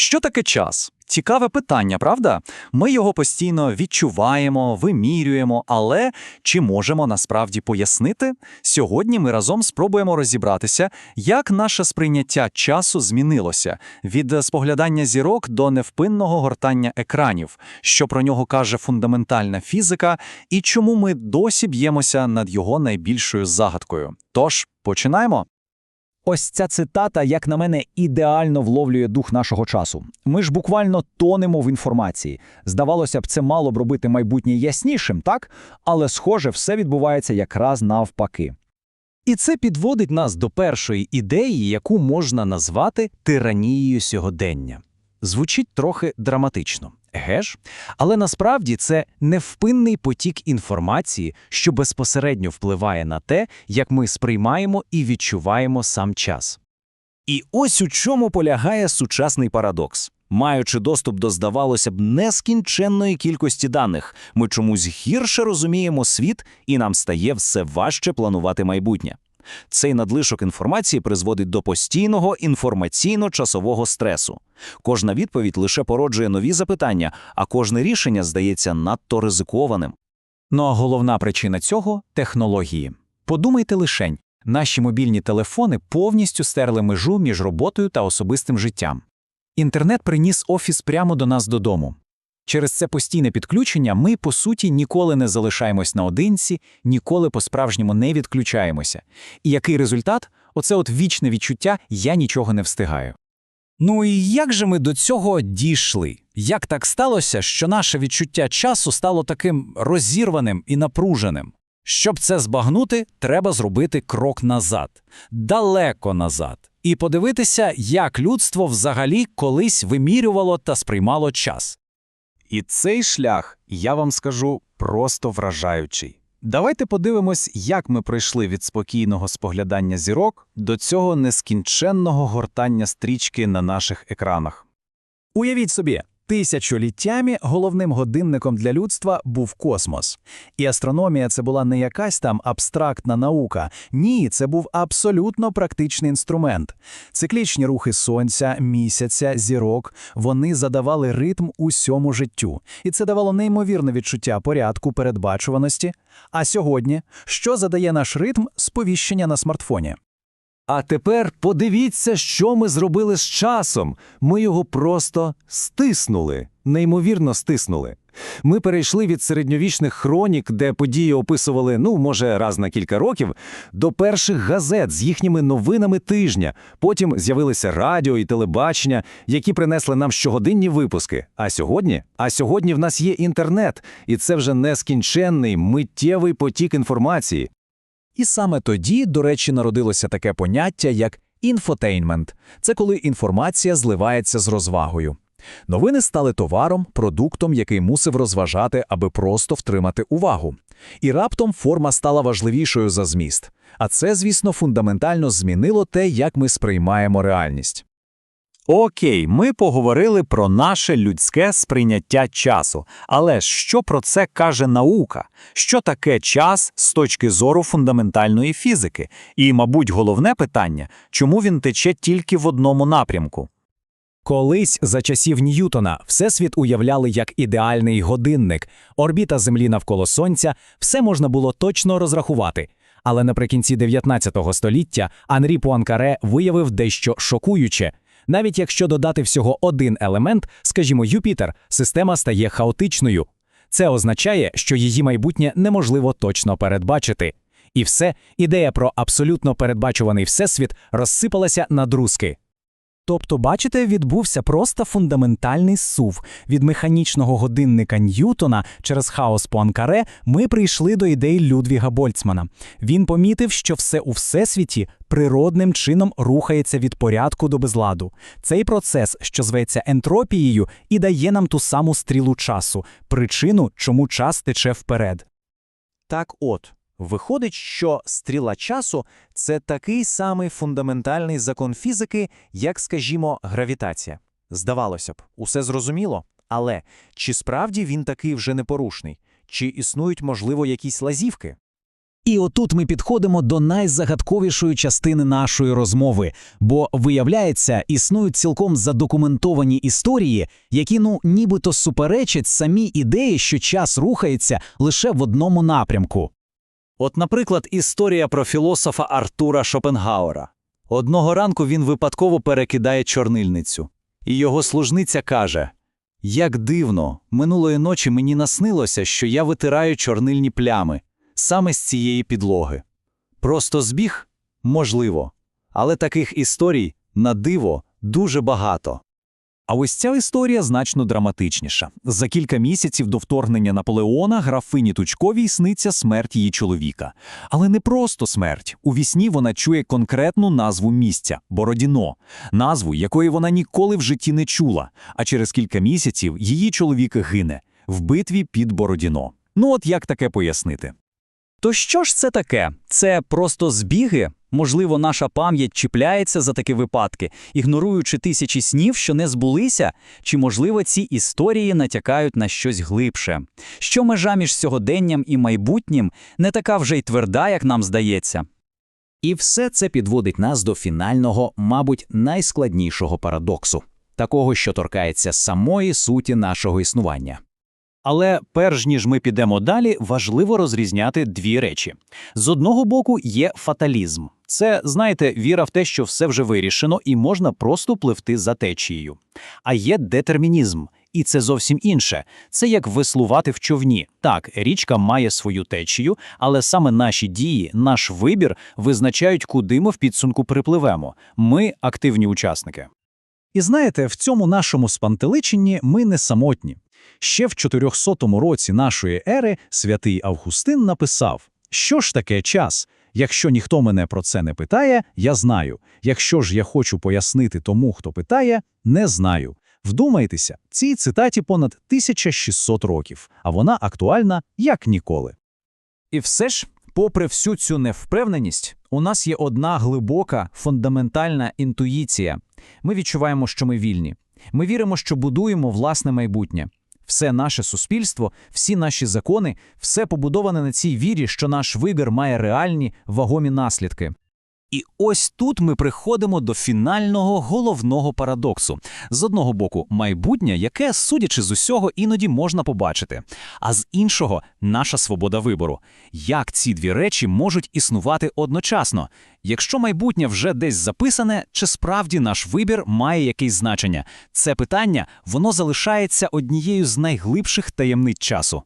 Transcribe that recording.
Що таке час? Цікаве питання, правда? Ми його постійно відчуваємо, вимірюємо, але чи можемо насправді пояснити? Сьогодні ми разом спробуємо розібратися, як наше сприйняття часу змінилося від споглядання зірок до невпинного гортання екранів, що про нього каже фундаментальна фізика, і чому ми досі б'ємося над його найбільшою загадкою. Тож, починаємо. Ось ця цитата, як на мене, ідеально вловлює дух нашого часу. Ми ж буквально тонемо в інформації. Здавалося б, це мало б робити майбутнє яснішим, так? Але, схоже, все відбувається якраз навпаки. І це підводить нас до першої ідеї, яку можна назвати тиранією сьогодення. Звучить трохи драматично, еге ж? Але насправді це невпинний потік інформації, що безпосередньо впливає на те, як ми сприймаємо і відчуваємо сам час. І ось у чому полягає сучасний парадокс. Маючи доступ до, здавалося б, нескінченної кількості даних, ми чомусь гірше розуміємо світ, і нам стає все важче планувати майбутнє. Цей надлишок інформації призводить до постійного інформаційно-часового стресу. Кожна відповідь лише породжує нові запитання, а кожне рішення здається надто ризикованим. Ну а головна причина цього технології. Подумайте лишень, наші мобільні телефони повністю стерли межу між роботою та особистим життям. Інтернет приніс офіс прямо до нас додому. Через це постійне підключення ми, по суті, ніколи не залишаємось наодинці, ніколи по-справжньому не відключаємося. І який результат? Оце от вічне відчуття «я нічого не встигаю». Ну і як же ми до цього дійшли? Як так сталося, що наше відчуття часу стало таким розірваним і напруженим? Щоб це збагнути, треба зробити крок назад, далеко назад, і подивитися, як людство взагалі колись вимірювало та сприймало час. І цей шлях, я вам скажу, просто вражаючий. Давайте подивимось, як ми пройшли від спокійного споглядання зірок до цього нескінченного гортання стрічки на наших екранах. Уявіть собі, тисячоліттями головним годинником для людства був космос. І астрономія це була не якась там абстрактна наука. Ні, це був абсолютно практичний інструмент. Циклічні рухи сонця, місяця, зірок вони задавали ритм усьому життю. І це давало неймовірне відчуття порядку, передбачуваності. А сьогодні, що задає наш ритм сповіщення на смартфоні? А тепер подивіться, що ми зробили з часом. Ми його просто стиснули, неймовірно стиснули. Ми перейшли від середньовічних хронік, де події описували, ну, може, раз на кілька років, до перших газет з їхніми новинами тижня. Потім з'явилися радіо і телебачення, які принесли нам щогодинні випуски. А сьогодні? А сьогодні в нас є інтернет, і це вже нескінченний миттєвий потік інформації. І саме тоді, до речі, народилося таке поняття, як інфотейнмент. Це коли інформація зливається з розвагою. Новини стали товаром, продуктом, який мусив розважати, аби просто втримати увагу. І раптом форма стала важливішою за зміст. А це, звісно, фундаментально змінило те, як ми сприймаємо реальність. Окей, ми поговорили про наше людське сприйняття часу. Але що про це каже наука? Що таке час з точки зору фундаментальної фізики? І, мабуть, головне питання чому він тече тільки в одному напрямку? Колись за часів Ньютона Всесвіт уявляли як ідеальний годинник, орбіта Землі навколо Сонця, все можна було точно розрахувати. Але наприкінці 19 століття Анрі Пуанкаре виявив дещо шокуюче. Навіть якщо додати всього один елемент, скажімо, Юпітер, система стає хаотичною. Це означає, що її майбутнє неможливо точно передбачити. І все, ідея про абсолютно передбачуваний всесвіт розсипалася на друзки. Тобто, бачите, відбувся просто фундаментальний сув. Від механічного годинника Ньютона через хаос Пуанкаре ми прийшли до ідей Людвіга Больцмана. Він помітив, що все у всесвіті природним чином рухається від порядку до безладу. Цей процес, що зветься ентропією, і дає нам ту саму стрілу часу, причину, чому час тече вперед. Так от, виходить, що стріла часу – це такий самий фундаментальний закон фізики, як, скажімо, гравітація. Здавалося б, усе зрозуміло, але чи справді він такий вже непорушний? Чи існують, можливо, якісь лазівки? І отут ми підходимо до найзагадковішої частини нашої розмови, бо виявляється, існують цілком задокументовані історії, які ну нібито суперечать самій ідеї, що час рухається лише в одному напрямку. От, наприклад, історія про філософа Артура Шопенгауера. Одного ранку він випадково перекидає чорнильницю. І його служниця каже: Як дивно, минулої ночі мені наснилося, що я витираю чорнильні плями саме з цієї підлоги. Просто збіг? Можливо. Але таких історій, на диво, дуже багато. А ось ця історія значно драматичніша. За кілька місяців до вторгнення Наполеона графині Тучковій сниться смерть її чоловіка. Але не просто смерть. У вісні вона чує конкретну назву місця Бородіно, назву, якої вона ніколи в житті не чула. А через кілька місяців її чоловік гине в битві під Бородіно. Ну от як таке пояснити? То що ж це таке? Це просто збіги? Можливо, наша пам'ять чіпляється за такі випадки, ігноруючи тисячі снів, що не збулися? Чи, можливо, ці історії натякають на щось глибше? Що межа між сьогоденням і майбутнім не така вже й тверда, як нам здається? І все це підводить нас до фінального, мабуть, найскладнішого парадоксу, такого, що торкається самої суті нашого існування. Але перш ніж ми підемо далі, важливо розрізняти дві речі. З одного боку, є фаталізм. Це, знаєте, віра в те, що все вже вирішено і можна просто пливти за течією. А є детермінізм, і це зовсім інше. Це як веслувати в човні. Так, річка має свою течію, але саме наші дії, наш вибір визначають, куди ми в підсумку припливемо. Ми активні учасники. І знаєте, в цьому нашому спантеличенні ми не самотні. Ще в 400 році нашої ери святий Августин написав, що ж таке час? Якщо ніхто мене про це не питає, я знаю. Якщо ж я хочу пояснити тому, хто питає, не знаю. Вдумайтеся, цій цитаті понад 1600 років, а вона актуальна як ніколи. І все ж, попри всю цю невпевненість, у нас є одна глибока, фундаментальна інтуїція. Ми відчуваємо, що ми вільні. Ми віримо, що будуємо власне майбутнє. Все наше суспільство, всі наші закони, все побудоване на цій вірі, що наш вибір має реальні, вагомі наслідки. І ось тут ми приходимо до фінального головного парадоксу. З одного боку, майбутнє, яке, судячи з усього, іноді можна побачити, а з іншого наша свобода вибору. Як ці дві речі можуть існувати одночасно? Якщо майбутнє вже десь записане, чи справді наш вибір має якесь значення? Це питання воно залишається однією з найглибших таємниць часу.